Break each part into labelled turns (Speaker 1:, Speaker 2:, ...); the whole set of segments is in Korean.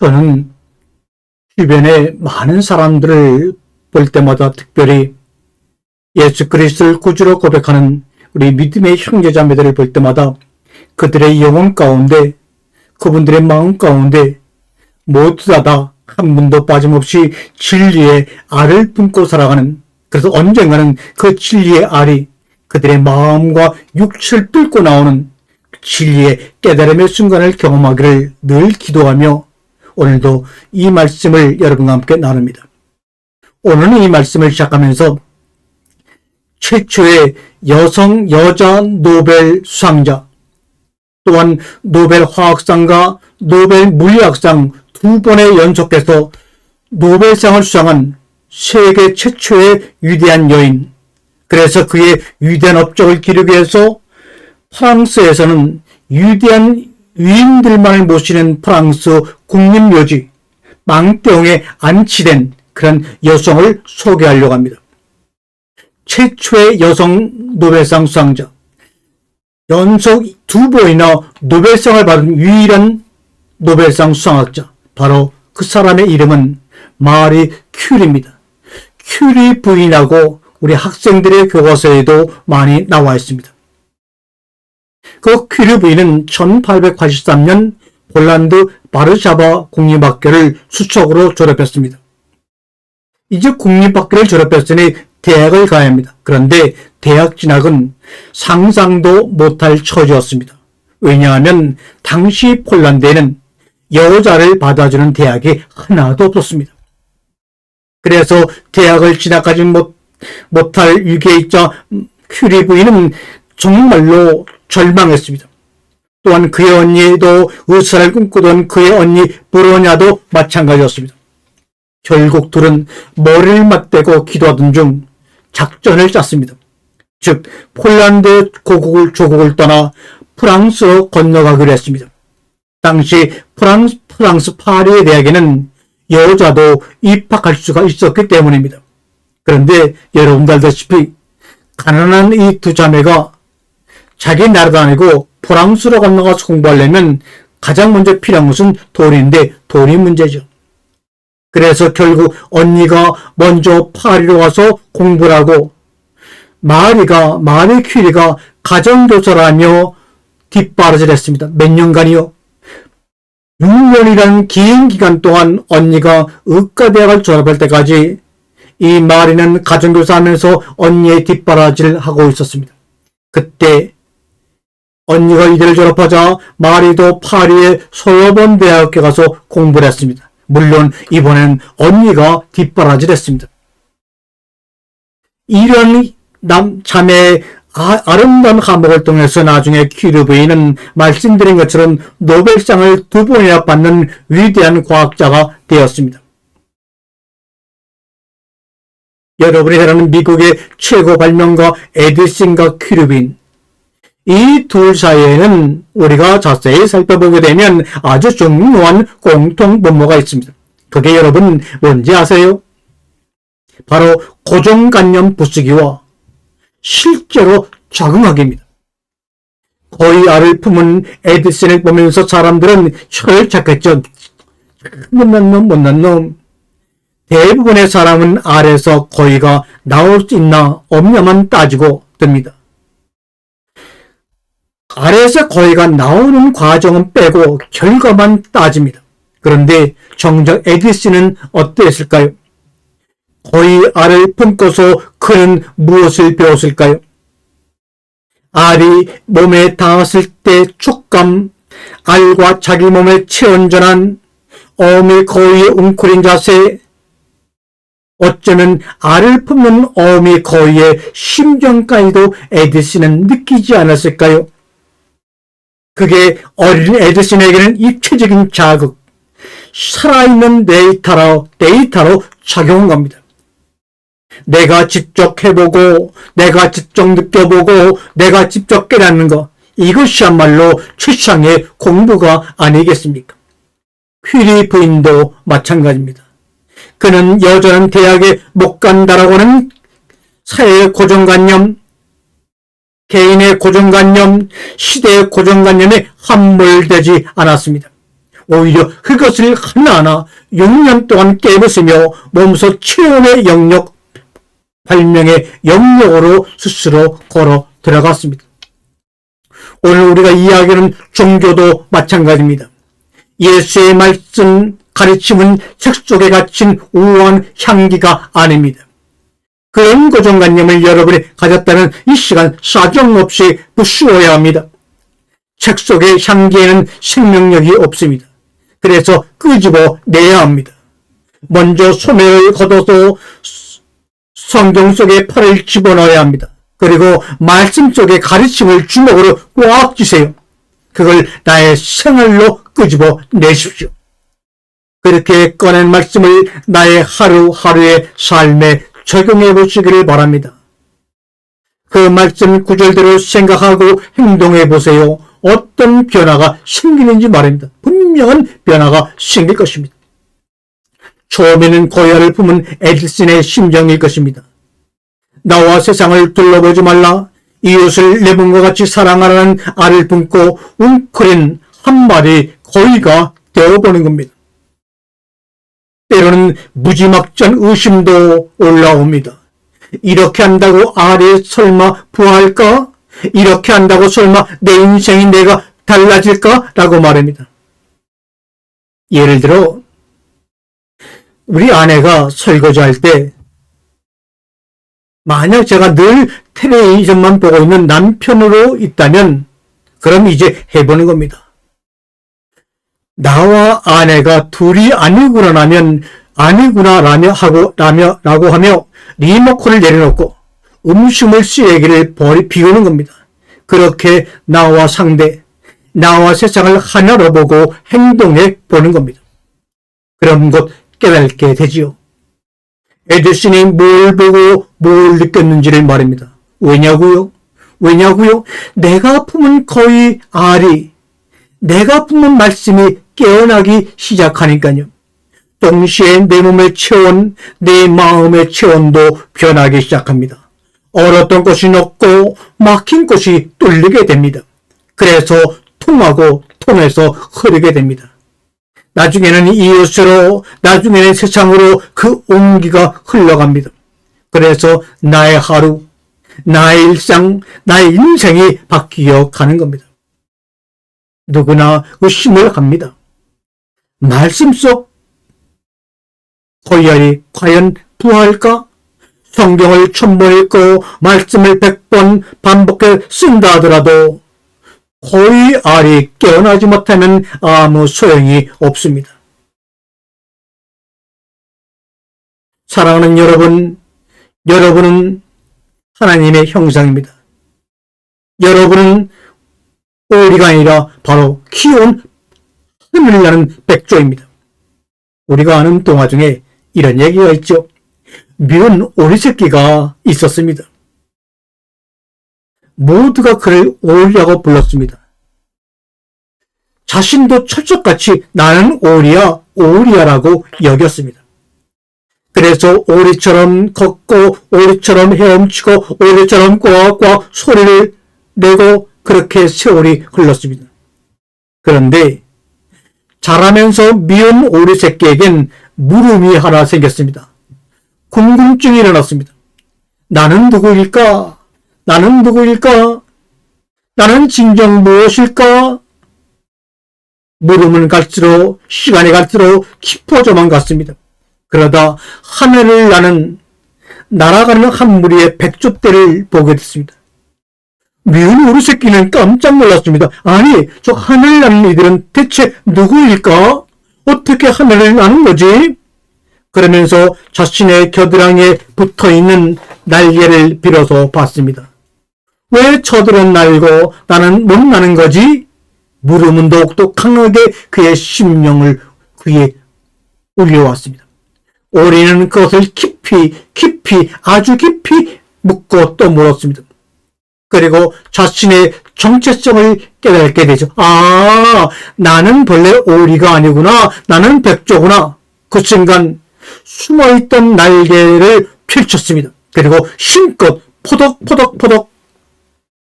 Speaker 1: 저는 주변에 많은 사람들을 볼 때마다 특별히 예수 그리스도를 구주로 고백하는 우리 믿음의 형제자매들을 볼 때마다 그들의 영혼 가운데 그분들의 마음 가운데 모두 다한 분도 빠짐없이 진리의 알을 품고 살아가는 그래서 언젠가는 그 진리의 알이 그들의 마음과 육체를 뚫고 나오는 진리의 깨달음의 순간을 경험하기를 늘 기도하며 오늘도 이 말씀을 여러분과 함께 나눕니다. 오늘은 이 말씀을 시작하면서 최초의 여성 여자 노벨 수상자 또한 노벨 화학상과 노벨 물리학상 두 번에 연속해서 노벨상을 수상한 세계 최초의 위대한 여인 그래서 그의 위대한 업적을 기르기 위해서 프랑스에서는 위대한 위인들만을 모시는 프랑스 국립묘지 망대용에 안치된 그런 여성을 소개하려고 합니다. 최초의 여성 노벨상 수상자, 연속 두 번이나 노벨상을 받은 유일한 노벨상 수상학자, 바로 그 사람의 이름은 마리 큐리입니다. 큐리 부인하고 우리 학생들의 교과서에도 많이 나와 있습니다. 그 큐리 부인은 1883년 폴란드 바르샤바 국립학교를 수석으로 졸업했습니다. 이제 국립학교를 졸업했으니 대학을 가야 합니다. 그런데 대학 진학은 상상도 못할 처지였습니다. 왜냐하면 당시 폴란드에는 여자를 받아주는 대학이 하나도 없었습니다. 그래서 대학을 진학하지 못, 못할 위기에 있자 큐리 부인은 정말로 절망했습니다. 또한 그의 언니도 의사를 꿈꾸던 그의 언니 브로냐도 마찬가지였습니다. 결국 둘은 머리를 맞대고 기도하던 중 작전을 짰습니다. 즉 폴란드 고국을 조국을 떠나 프랑스로 건너가기로 했습니다. 당시 프랑스, 프랑스 파리의 대학에는 여자도 입학할 수가 있었기 때문입니다. 그런데 여러분들 알다시피 가난한 이 두 자매가 자기 나라도 아니고 프랑스로 건너가서 공부하려면 가장 먼저 필요한 것은 돈인데 돈이 문제죠. 그래서 결국 언니가 먼저 파리로 가서 공부를 하고 마리가 마리 퀴리가 가정교사를 하며 뒷바라지를 했습니다. 몇 년간이요? 6년이라는 긴 기간 동안 언니가 의과대학을 졸업할 때까지 이 마리는 가정교사 하면서 언니의 뒷바라지를 하고 있었습니다. 그때 언니가 이대를 졸업하자 마리도 파리의 소여본 대학에 가서 공부를 했습니다. 물론 이번엔 언니가 뒷바라지를 했습니다. 이런 남 자매의 아, 아름다운 감옥을 통해서 나중에 부인은 말씀드린 것처럼 노벨상을 두 번이나 받는 위대한 과학자가 되었습니다. 여러분이 잘 아는 미국의 최고 발명가 에디슨과 퀴르빈 이 둘 사이에는 우리가 자세히 살펴보게 되면 아주 중요한 공통 분모가 있습니다. 그게 여러분 뭔지 아세요? 바로 고정관념 부수기와 실제로 적응하기입니다. 거의 알을 품은 에디슨을 보면서 사람들은 혀를 찾겠죠. 못난 놈, 못난 놈. 대부분의 사람은 알에서 거의가 나올 수 있나 없냐만 따지고 듭니다. 알에서 거의가 나오는 과정은 빼고 결과만 따집니다. 그런데 정작 에디슨은 어땠을까요? 거의 알을 품고서 그는 무엇을 배웠을까요? 알이 몸에 닿았을 때 촉감, 알과 자기 몸에 체온전한 어미 거위의 웅크린 자세, 어쩌면 알을 품는 어미 거위의 심정까지도 에디슨은 느끼지 않았을까요? 그게 어린 에디슨에게는 입체적인 자극, 살아있는 데이터로, 데이터로 작용한 겁니다. 내가 직접 해보고, 내가 직접 느껴보고, 내가 직접 깨닫는 것. 이것이야말로 최상의 공부가 아니겠습니까? 퀴리 부인도 마찬가지입니다. 그는 여자는 대학에 못 간다라고 하는 사회의 고정관념, 개인의 고정관념, 시대의 고정관념에 함몰되지 않았습니다. 오히려 그것을 하나하나 6년 동안 깨부수며 몸소 체험의 영역, 발명의 영역으로 스스로 걸어 들어갔습니다. 오늘 우리가 이야기하는 종교도 마찬가지입니다. 예수의 말씀 가르침은 책 속에 갇힌 우아한 향기가 아닙니다. 그런 고정관념을 여러분이 가졌다면 이 시간 사정없이 부수어야 합니다. 책 속의 향기에는 생명력이 없습니다. 그래서 끄집어 내야 합니다. 먼저 소매를 걷어서 성경 속에 팔을 집어넣어야 합니다. 그리고 말씀 속의 가르침을 주먹으로 꽉 쥐세요. 그걸 나의 생활로 끄집어 내십시오. 그렇게 꺼낸 말씀을 나의 하루하루의 삶에 적용해 보시기를 바랍니다. 그 말씀 구절대로 생각하고 행동해 보세요. 어떤 변화가 생기는지 말입니다. 분명한 변화가 생길 것입니다. 처음에는 고열을 품은 에디슨의 심정일 것입니다. 나와 세상을 둘러보지 말라. 이웃을 내 몸과 같이 사랑하라는 알을 품고 웅크린 한 마리 거위가 되어보는 겁니다. 때로는 무지막지한 의심도 올라옵니다. 이렇게 한다고 알이 설마 부화할까? 이렇게 한다고 설마 내 인생이 내가 달라질까? 라고 말합니다. 예를 들어, 우리 아내가 설거지할 때, 만약 제가 늘 텔레비전만 보고 있는 남편으로 있다면, 그럼 이제 해보는 겁니다. 나와 아내가 둘이 아니구나 라면, 아니구나 라며 하고, 라며, 라고 하며, 리모컨을 내려놓고, 음식물 쓰레기를 버리 비우는 겁니다. 그렇게 나와 상대, 나와 세상을 하나로 보고 행동해 보는 겁니다. 그럼 곧 깨닫게 되지요. 에디슨이 뭘 보고 뭘 느꼈는지를 말입니다. 왜냐고요? 왜냐고요? 내가 품은 거의 알이 내가 품은 말씀이 깨어나기 시작하니까요. 동시에 내 몸의 체온, 내 마음의 체온도 변하기 시작합니다. 얼었던 곳이 녹고 막힌 곳이 뚫리게 됩니다. 그래서 통하고 통해서 흐르게 됩니다. 나중에는 이웃으로, 나중에는 세상으로 그 온기가 흘러갑니다. 그래서 나의 하루, 나의 일상, 나의 인생이 바뀌어 가는 겁니다. 누구나 의심을 합니다. 말씀 속 고열이 과연 부활까? 성경을 천번 읽고 말씀을 백번 반복해 쓴다 하더라도 거의 알이 깨어나지 못하면 아무 소용이 없습니다. 사랑하는 여러분, 여러분은 하나님의 형상입니다. 여러분은 오리가 아니라 바로 키운 하늘을 나는 백조입니다. 우리가 아는 동화 중에 이런 얘기가 있죠. 미운 오리 새끼가 있었습니다. 모두가 그를 오리라고 불렀습니다. 자신도 철석같이 나는 오리야, 오리야라고 여겼습니다. 그래서 오리처럼 걷고, 오리처럼 헤엄치고, 오리처럼 꽉꽉 소리를 내고 그렇게 세월이 흘렀습니다. 그런데 자라면서 미운 오리 새끼에겐 물음이 하나 생겼습니다. 궁금증이 일어났습니다. 나는 누구일까? 나는 누구일까? 나는 진정 무엇일까? 물음은 갈수록 시간이 갈수록 깊어져만 갔습니다. 그러다 하늘을 나는 날아가는 한 무리의 백조떼를 보게 됐습니다. 미운 우리 새끼는 깜짝 놀랐습니다. 아니, 저 하늘 나는 이들은 대체 누구일까? 어떻게 하늘을 나는 거지? 그러면서 자신의 겨드랑이에 붙어 있는 날개를 빌어서 봤습니다. 왜 저들은 날고 나는 못 나는 거지? 물음은 더욱더 강하게 그의 심령을 그에 울려왔습니다. 오리는 그것을 깊이, 깊이, 아주 깊이 묻고 또 물었습니다. 그리고 자신의 정체성을 깨닫게 되죠. 아, 나는 본래 오리가 아니구나. 나는 백조구나. 그 순간 숨어있던 날개를 펼쳤습니다. 그리고 힘껏 포덕포덕포덕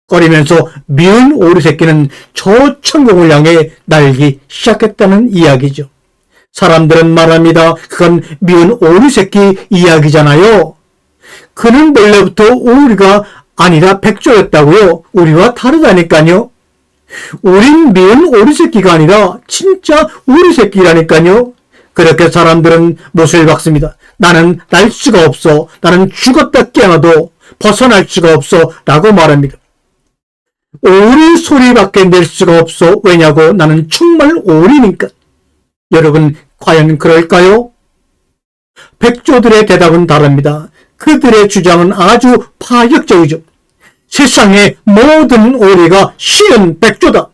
Speaker 1: 꺼리면서 미운 오리 새끼는 저 천국을 향해 날기 시작했다는 이야기죠. 사람들은 말합니다. 그건 미운 오리 새끼 이야기잖아요. 그는 원래부터 오리가 아니라 백조였다고요. 우리와 다르다니까요. 우린 미운 오리 새끼가 아니라 진짜 오리 새끼라니까요. 그렇게 사람들은 못을 박습니다. 나는 날 수가 없어. 나는 죽었다 깨어나도 벗어날 수가 없어. 라고 말합니다. 오리 소리밖에 낼 수가 없어. 왜냐고? 나는 정말 오리니까. 여러분, 과연 그럴까요? 백조들의 대답은 다릅니다. 그들의 주장은 아주 파격적이죠. 세상의 모든 오리가 쉬운 백조다.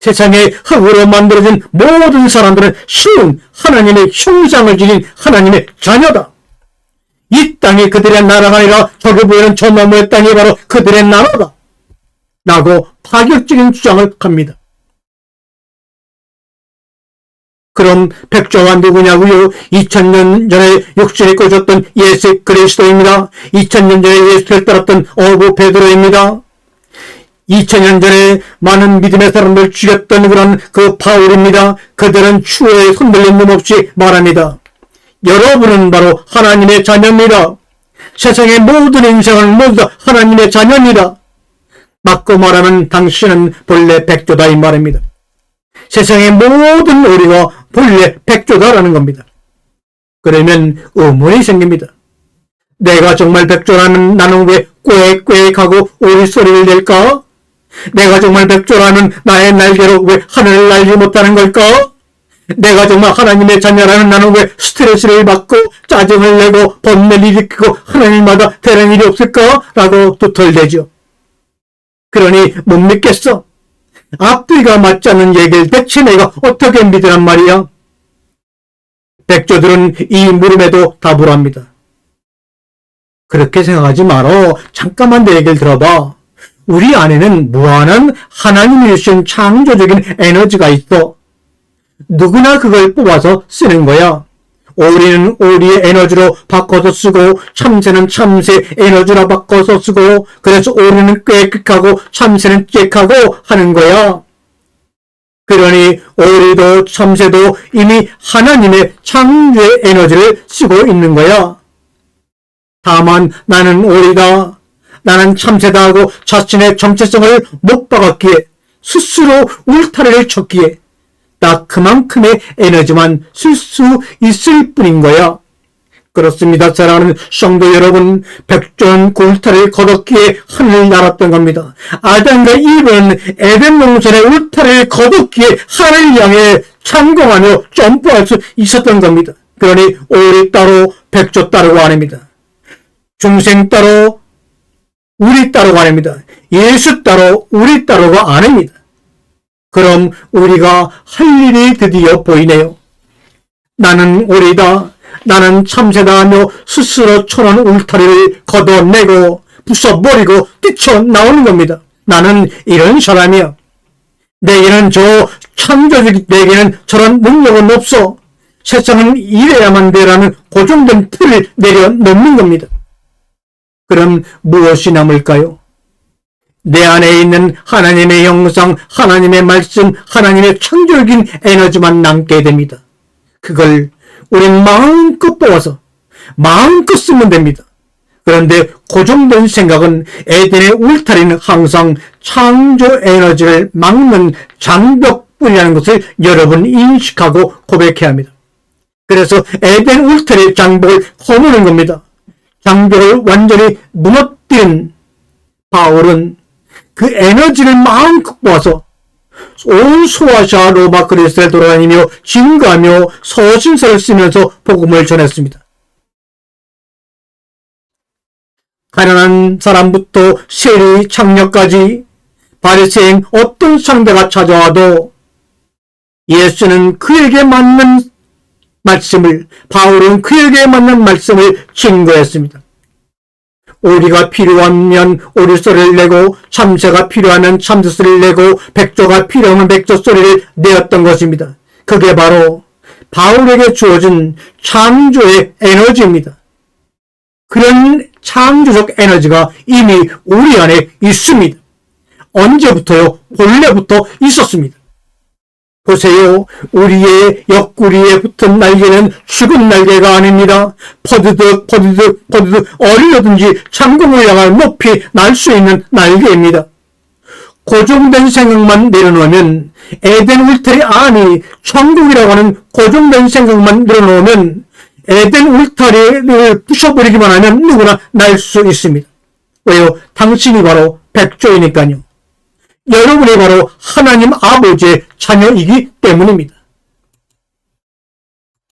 Speaker 1: 세상에 흙으로 만들어진 모든 사람들은 쉬운 하나님의 형상을 지닌 하나님의 자녀다. 이 땅이 그들의 나라가 아니라 저기 보이는 저 너머의 땅이 바로 그들의 나라다. 라고 파격적인 주장을 합니다. 그럼 백조가 누구냐고요? 2000년 전에 육신에 꽂혔던 예수 그리스도입니다. 2000년 전에 예수를 따랐던 어부 베드로입니다. 2000년 전에 많은 믿음의 사람들 죽였던 그런 그 바울입니다. 그들은 추호에 흔들린 놈 없이 말합니다. 여러분은 바로 하나님의 자녀입니다. 세상의 모든 인생을 모두 다 하나님의 자녀입니다. 맞고 말하면 당신은 본래 백조다 이 말입니다. 세상의 모든 우리가 본래 백조다라는 겁니다. 그러면 의문이 생깁니다. 내가 정말 백조라면 나는 왜 꽥꽥하고 오리 소리를 낼까? 내가 정말 백조라면 나의 날개로 왜 하늘을 날지 못하는 걸까? 내가 정말 하나님의 자녀라면 나는 왜 스트레스를 받고 짜증을 내고 번뇌를 일으키고 하나님마다 되는 일이 없을까? 라고 두털대죠. 그러니 못 믿겠어. 앞뒤가 맞지 않는 얘기를 대체 내가 어떻게 믿으란 말이야? 백조들은 이 물음에도 답을 합니다. 그렇게 생각하지 말어. 잠깐만 내 얘기를 들어봐. 우리 안에는 무한한 하나님이 주신 창조적인 에너지가 있어. 누구나 그걸 뽑아서 쓰는 거야. 오리는 오리의 에너지로 바꿔서 쓰고 참새는 참새 에너지로 바꿔서 쓰고 그래서 오리는 꾀끗하고 참새는 쬐하고 하는 거야. 그러니 오리도 참새도 이미 하나님의 창조의 에너지를 쓰고 있는 거야. 다만 나는 오리다. 나는 참새다 하고 자신의 정체성을 못 박았기에 스스로 울타리를 쳤기에 딱 그만큼의 에너지만 쓸 수 있을 뿐인 거야. 그렇습니다. 사랑하는 성도 여러분, 백전 골타를 거뒀기에 하늘을 날았던 겁니다. 아담과 이브는 에덴 농산의 울타리를 거뒀기에 하늘을 향해 창공하며 점프할 수 있었던 겁니다. 그러니 오리 따로 백조 따로가 아닙니다. 중생 따로 우리 따로가 아닙니다. 예수 따로 우리 따로가 아닙니다. 그럼 우리가 할 일이 드디어 보이네요. 나는 오리다. 나는 참새다 하며 스스로 쳐놓은 울타리를 걷어내고 부숴버리고 뛰쳐나오는 겁니다. 나는 이런 사람이야. 내게는 저 창조적 내게는 저런 능력은 없어. 세상은 이래야만 되라는 고정된 틀을 내려놓는 겁니다. 그럼 무엇이 남을까요? 내 안에 있는 하나님의 형상, 하나님의 말씀, 하나님의 창조적인 에너지만 남게 됩니다. 그걸 우린 마음껏 뽑아서 마음껏 쓰면 됩니다. 그런데 고정된 생각은 에덴의 울타리는 항상 창조 에너지를 막는 장벽뿐이라는 것을 여러분 인식하고 고백해야 합니다. 그래서 에덴 울타리 장벽을 허무는 겁니다. 장벽을 완전히 무너뜨린 바울은 그 에너지를 마음껏 모아서 온 소아시아 로마 그리스에 돌아다니며 증거하며 서신서를 쓰면서 복음을 전했습니다. 가난한 사람부터 세리 창녀까지 바리새인 어떤 상대가 찾아와도 예수는 그에게 맞는 말씀을 바울은 그에게 맞는 말씀을 증거했습니다. 오리가 필요하면 오리 소리를 내고 참새가 필요하면 참새 소리를 내고 백조가 필요하면 백조 소리를 내었던 것입니다. 그게 바로 바울에게 주어진 창조의 에너지입니다. 그런 창조적 에너지가 이미 우리 안에 있습니다. 언제부터요? 본래부터 있었습니다. 보세요. 우리의 옆구리에 붙은 날개는 죽은 날개가 아닙니다. 퍼드득, 퍼드득, 퍼드득 얼려든지 창공을 향한 높이 날 수 있는 날개입니다. 고정된 생각만 내려놓으면 에덴 울타리 안이 천국이라고 하는 고정된 생각만 내려놓으면 에덴 울타리를 부셔버리기만 하면 누구나 날 수 있습니다. 왜요? 당신이 바로 백조이니까요. 여러분이 바로 하나님 아버지의 자녀이기 때문입니다.